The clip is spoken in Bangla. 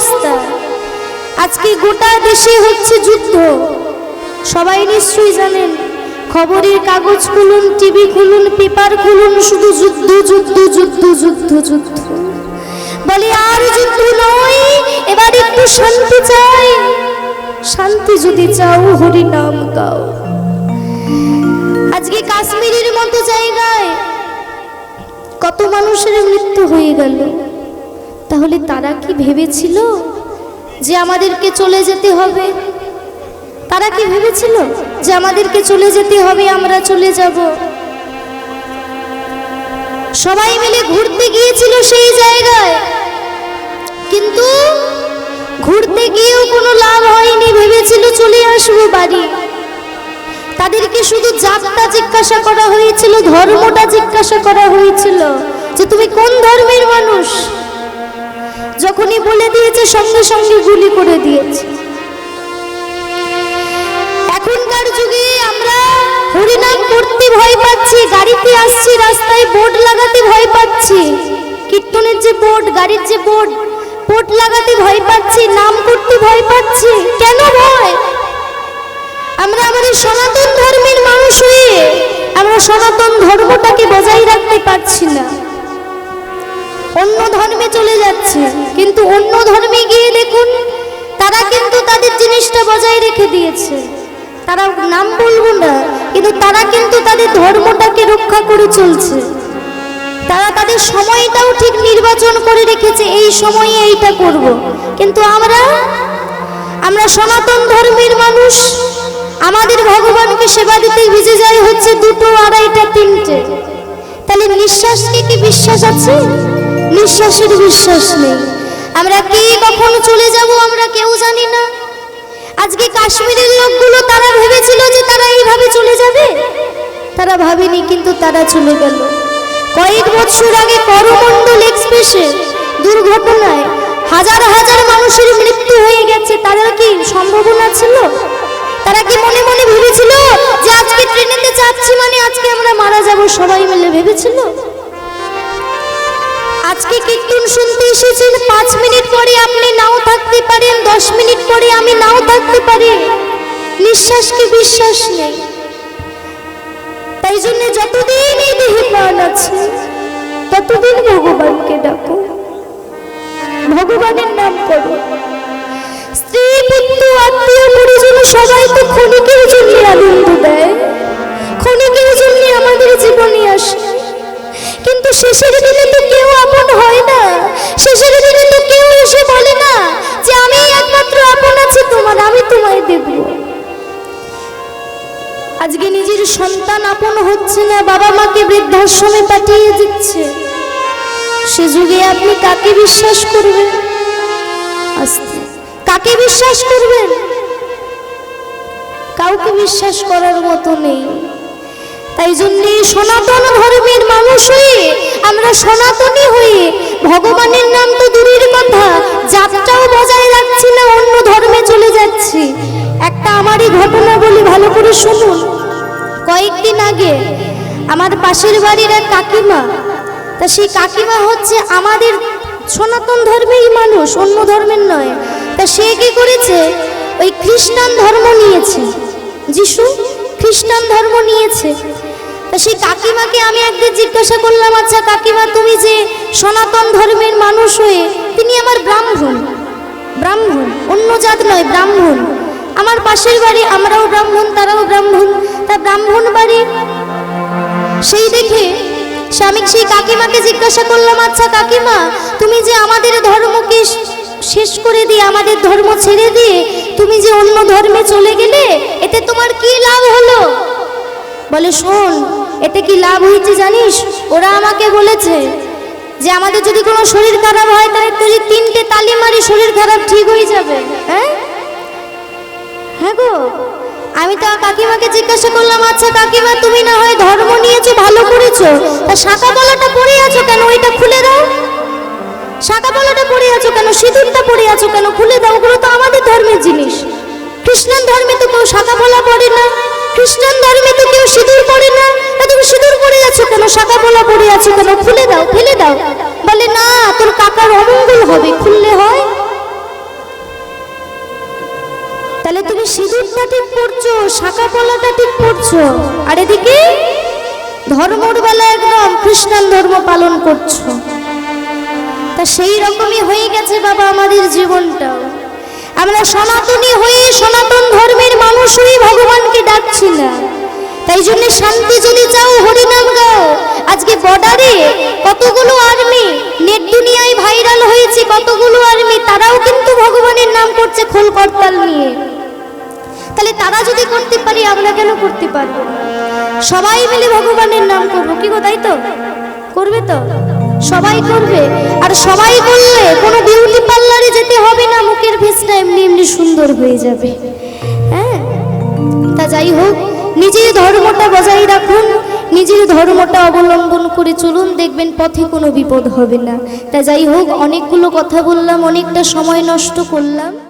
অবস্থা। আজকে গোটা দেশে হচ্ছে যুদ্ধ। সবাই নিশ্চয়ই জানেন, খবরের কাগজ খুলুন, টিভি খুলুন, পেপার খুলুন, শুধু যুদ্ধ যুদ্ধ যুদ্ধ যুদ্ধ যুদ্ধ। বলে আর যুদ্ধ নয়, এবার একটু শান্তি চাই। শান্তি যদি চাও হরি নাম গাও। আজকে কাশ্মীরের মতো জায়গায় কত মানুষের মৃত্যু হয়ে গেল। তাহলে তারা কি ভেবেছিল যে আমাদেরকে চলে যেতে হবে? তারা কি ভেবেছিল যে আমাদেরকে চলে যেতে হবে, আমরা চলে যাব? সবাই মিলে ঘুরতে গিয়েছিল সেই জায়গায়। কিন্তু ঘুরতে গিয়েও কোনো লাভ হয়নি, ভেবেছিল চলে আসব বাড়ি। তাদেরকে শুধু জাতটা জিজ্ঞাসা করা হয়েছিল, ধর্মটা জিজ্ঞাসা করা হয়েছিল যে তুমি কোন ধর্মের মানুষ? যখনই বলে দিয়েছে, সঙ্গে সঙ্গে গুলি করে দিয়েছে। এখনকার যুগে আমরা হরিনাম করতে ভয় পাচ্ছি, গাড়িতে আসছি, রাস্তায় বোর্ড লাগাতে ভয় পাচ্ছি। কীর্তনের যে বোর্ড গাড়ির যে বোর্ড বোর্ড লাগাতে ভয় পাচ্ছি, নাম করতে ভয় পাচ্ছি। কেন ভয়? আমরা আমাদের সনাতন ধর্মের মানুষ হয়ে আমরা সনাতন ধর্মটাকে বজায় রাখতে পারছি না। অন্য ধর্মে চলে যাচ্ছে। কিন্তু অন্য ধর্মে গিয়ে দেখুন, তারা কিন্তু তাদের জিনিসটা বজায় রেখে দিয়েছে। তারা নাম বলব না, কিন্তু তারা কিন্তু তাদের ধর্মটাকে রক্ষা করে চলছে। তারা তাদের সময়টাও ঠিক নির্বাচন করে রেখেছে, এই সময়ে এইটা করব। কিন্তু আমরা আমরা সনাতন ধর্মের মানুষ, আমাদের ভগবানকে সেবা দিতে ভিজে যায় হচ্ছে দুটো আড়াইটা তিনটে। তাহলে নিঃশ্বাসকে কি বিশ্বাস আছে? নিঃশ্বাসের বিশ্বাস নেই। আমরা কে কখন চলে যাব আমরা কেউ জানি না। আজকে কাশ্মীরের লোকগুলো তারা ভেবেছিল যে তারা এইভাবে চলে যাবে। তারা ভাবেনি কিন্তু তারা চলে গেল। কয়েক বছর আগে করমণ্ডল এক্সপ্রেসে দুর্ঘটনায় হাজার হাজার মানুষের মৃত্যু হয়ে গেছে। তাদের কি সম্ভাবনা ছিল? তারা কি মনে মনে ভেবেছিল যে আজকে ট্রেনেতে যাচ্ছি মানে আজকে আমরা মারা যাব? সবাই মিলে ভেবেছিল? আজকে কীর্তন শুনতে এসেছেন। পাঁচ মিনিট পরে আপনি নাও থাকতে পারেন, দশ মিনিট পরে আমি নাও থাকতে পারি। নিঃশ্বাসকে বিশ্বাস নেই? তাই জন্য যতদিন এই দেহে প্রাণ আছে, ততদিন ভগবানকে ডাকো। ভগবানের নাম করো। স্ত্রী, পুত্র, আত্মীয়, পরিজন সবাই তো আজকে নিজের সন্তান আপন হচ্ছে না, বাবা মাকে বৃদ্ধাশ্রমে পাঠিয়ে দিচ্ছে। সে যুগে আপনি কাকে বিশ্বাস করবেন? কাকে বিশ্বাস করবেন? কাউকে বিশ্বাস করার মতো নেই। তাই জন্য সনাতন ধর্মের মানুষ হয়ে, আমরা সনাতনী হয়ে, ভগবানের নাম তো দূরের কথা জাতটাও বজায় রাখছি না, অন্য ধর্মে চলে যাচ্ছি। একটা আমারই ঘটনা বলি ভালো করে শুনুন। কয়েকদিন আগে আমার পাশের বাড়ির এক কাকিমা, তা সেই কাকিমা হচ্ছে আমাদের সনাতন ধর্মেই মানুষ, অন্য ধর্মের নয়। তা সে কি করেছে? ওই খ্রিস্টান ধর্ম নিয়েছে। যিশু খ্রিস্টান ধর্ম নিয়েছে। তা সেই কাকিমাকে আমি একদিন জিজ্ঞাসা করলাম আচ্ছা কাকিমা, তুমি যে সনাতন ধর্মের মানুষ হয়ে, তিনি আমার ব্রাহ্মণ। ব্রাহ্মণ, অন্য জাত নয়, ব্রাহ্মণ। আমার পাশের বাড়ি, আমরাও ব্রাহ্মণ, তারাও ব্রাহ্মণ, তা ব্রাহ্মণ বাড়ি? সেই দেখে স্বামী সেই কাকিমাকে জিজ্ঞাসা করলাম আচ্ছা কাকিমা, তুমি যে আমাদের ধর্মকে শেষ করে দিয়ে, আমাদের ধর্ম ছেড়ে দিয়ে তুমি যে অন্য ধর্মে চলে গেলে, এতে তোমার কি লাভ হলো? বলে, শোন, এতে কি লাভ হয়েছে জানিস? ওরা আমাকে বলেছে যে আমাদের যদি কোনো শরীর খারাপ হয়, তাহলে তুই তিনটে তালি মারি শরীর খারাপ ঠিক হয়ে যাবে হ্যাঁ? গো। আমি তো কাকিমাকে জিজ্ঞাসা করলাম আচ্ছা কাকিমা, তুমি না হয় ধর্ম নিয়েছো, ভালো করেছ? তা শাখা বলাটা আছো কেন? ওইটা খুলে দাও। শাখা বলাটা আছো কেন? সিঁদুরটা আছো কেন? খুলে দাও, ওগুলো তো আমাদের ধর্মের জিনিস। খ্রিস্টান ধর্মে তো কেউ শাখা বলা পড়ে না। খ্রিস্টান ধর্মে তো কেউ সিঁদুর পড়ে না। তুমি সিঁদুর পরে আছো কেন? শাখা বলা পড়ে আছো কেন? খুলে দাও, ফেলে দাও। বলে, না, তোর কাকার অমঙ্গল হবে। খুললে হয় সিঁদুরটা ঠিক পড়ছো, শাখা পলাটা ঠিক পড়ছো? আর এদিকে ধর্মর বেলা একদম খ্রিস্টান ধর্ম পালন করছ। তা সেই রকমই হয়ে গেছে বাবা আমাদের জীবনটাও। আমরা সনাতনী হয়ে সনাতন ধর্মের মানুষ হয়ে ভগবানকে ডাকছি না। তাই জন্য শান্তি যদি চাও, হরিনাম গাও আজকে বর্ডারে কতগুলো আর্মি নেট দুনিয়ায় ভাইরাল হয়েছে, কতগুলো আর্মি তারাও কিন্তু ভগবানের নাম করছে খোল করতাল নিয়ে। তাহলে তারা যদি করতে পারি, আমরা কেন করতে পারব? সবাই মিলে ভগবানের নাম করব। কি গো, তাই তো? করবে তো? সবাই করবে। আর সবাই করলে কোনো বিউটি পার্লারে যেতে হবে না, মুখের ফেসটা এমনি এমনি সুন্দর হয়ে যাবে। হ্যাঁ? তা যাই হোক, নিজের ধর্মটা বজায় রাখুন, নিজের ধর্মটা অবলম্বন করে চলুন, দেখবেন পথে কোনো বিপদ হবে না। তা যাই হোক, অনেকগুলো কথা বললাম, অনেকটা সময় নষ্ট করলাম।